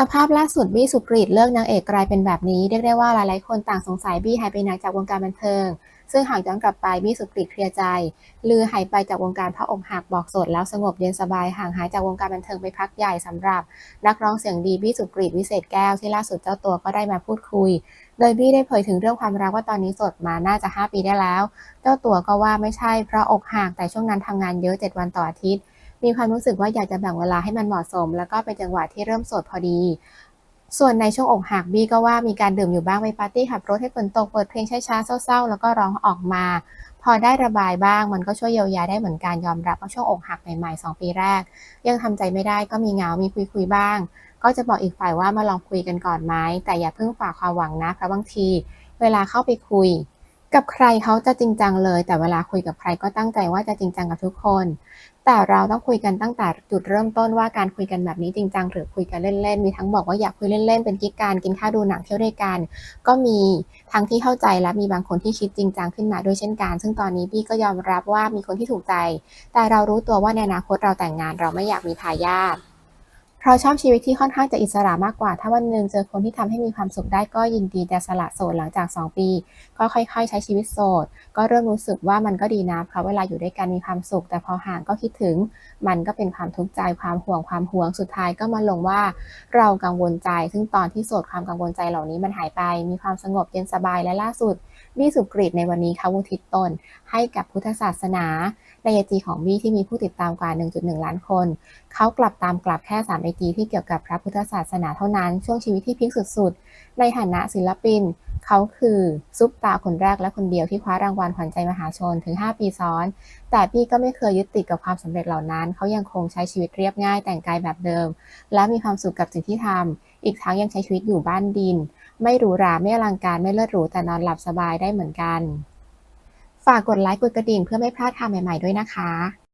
สภาพล่าสุดบี้สุกรีตเลิกนางเอกกลายเป็นแบบนี้เรียกได้ว่าหลายๆคนต่างสงสัยบี้หายไปไหนจากวงการบันเทิง ซึ่งหากย้อนกลับไปบี้สุกรีตเคลียร์ใจ ลือหายไปจากวงการเพราะอกหักบอกสดแล้วสงบเย็นสบายห่างหายจากวงการบันเทิงไปพักใหญ่สำหรับ นักร้องเสียงดีบี้สุกรีตวิเศษแก้วที่ล่าสุดเจ้าตัวก็ได้มาพูดคุย โดยบี้ได้เผยถึงเรื่องความรักว่าตอนนี้สดมาน่าจะ 5 ปีได้แล้ว เจ้าตัวก็ว่าไม่ใช่เพราะอกหักแต่ช่วงนั้นทำงานเยอะ 7 วันต่ออาทิตย์ มีความรู้สึกว่าอยากจะแบ่งเวลาให้มันเหมาะสม แล้วก็เป็นจังหวะที่เริ่มโสดพอดี ส่วนในช่วงอกหักบี้ก็ว่ามีการดื่มอยู่บ้างไปปาร์ตี้ขับรถให้ฝนตกเปิดเพลงช้าๆเศร้าๆ แล้วก็ร้องออกมา พอได้ระบายบ้าง มันก็ช่วยเยียวยาได้เหมือนกันยอมรับว่าช่วงอกหักใหม่ๆ2ปีแรก ยังทำใจไม่ได้ก็มีเหงา มีคุยๆบ้าง ก็จะบอกอีกฝ่ายว่ามาลองคุยกันก่อนไหมแต่อย่าเพิ่งฝากความหวังนะเพราะบางที เวลาเข้าไปคุย กับใครเขาจะจริงจังเลย แต่เวลาคุยกับใครก็ตั้งใจว่าจะจริงจังกับทุกคน แต่เราต้องคุยกันตั้งแต่จุดเริ่มต้นว่าการคุยกันแบบนี้จริงจังหรือคุยกันเล่นๆ มีทั้งบอกว่าอยากคุยเล่นๆ เป็นกิ๊กการกินข้าวดูหนังเที่ยวด้วยกัน ก็มีทั้งที่เข้าใจและมีบางคนที่คิดจริงจังขึ้นมาด้วยเช่นกัน ซึ่งตอนนี้พี่ก็ยอมรับว่ามีคนที่ถูกใจ แต่เรารู้ตัวว่าในอนาคตเราแต่งงานเราไม่อยากมีทายาท เพราชอบชีวิตที่ค่อนข้างจะอิสระมากกว่า ถ้าวันหนึ่งเจอคนที่ทำให้มีความสุขได้ก็ยินดีจะสละโสดหลังจาก 2 ปี ก็ค่อยๆ ใช้ชีวิตโสด ก็เริ่มรู้สึกว่ามันก็ดีนะเพราะเวลาอยู่ด้วยกันมีความสุข แต่พอห่างก็คิดถึง มันก็เป็นความทุกข์ใจความห่วงความห่วงสุดท้ายก็มาลงว่า เรากังวลใจ ซึ่งตอนที่โสดความกังวลใจเหล่านี้มันหายไป มีความสงบเย็นสบายและล่าสุดบี้สุกรีตในวันนี้เขาอุทิตน ให้กับพุทธศาสนาในไอจีของบี้ที่มีผู้ติดตามกว่า 1.1 ล้านคน เขากลับตามกลับแค่3ไอจีที่เกี่ยวกับพระพุทธศาสนาเท่านั้น ช่วงชีวิตที่พีคสุดๆ ในฐานะศิลปิน เขาคือซุปตาคนแรกและคนเดียวที่คว้ารางวัลขวัญใจมหาชนถึง 5 ปีซ้อน แต่พี่ก็ไม่เคยยึดติดกับความสำเร็จเหล่านั้น เขายังคงใช้ชีวิตเรียบง่ายแต่งกายแบบเดิม และมีความสุขกับสิ่งที่ทำอีกทั้งยังใช้ชีวิตอยู่บ้านดิน ไม่หรูหราไม่อลังการไม่เลิศหรูแต่นอนหลับสบายได้เหมือนกัน ฝากกดไลค์กดกระดิ่งเพื่อไม่พลาดข่าวใหม่ๆด้วยนะคะ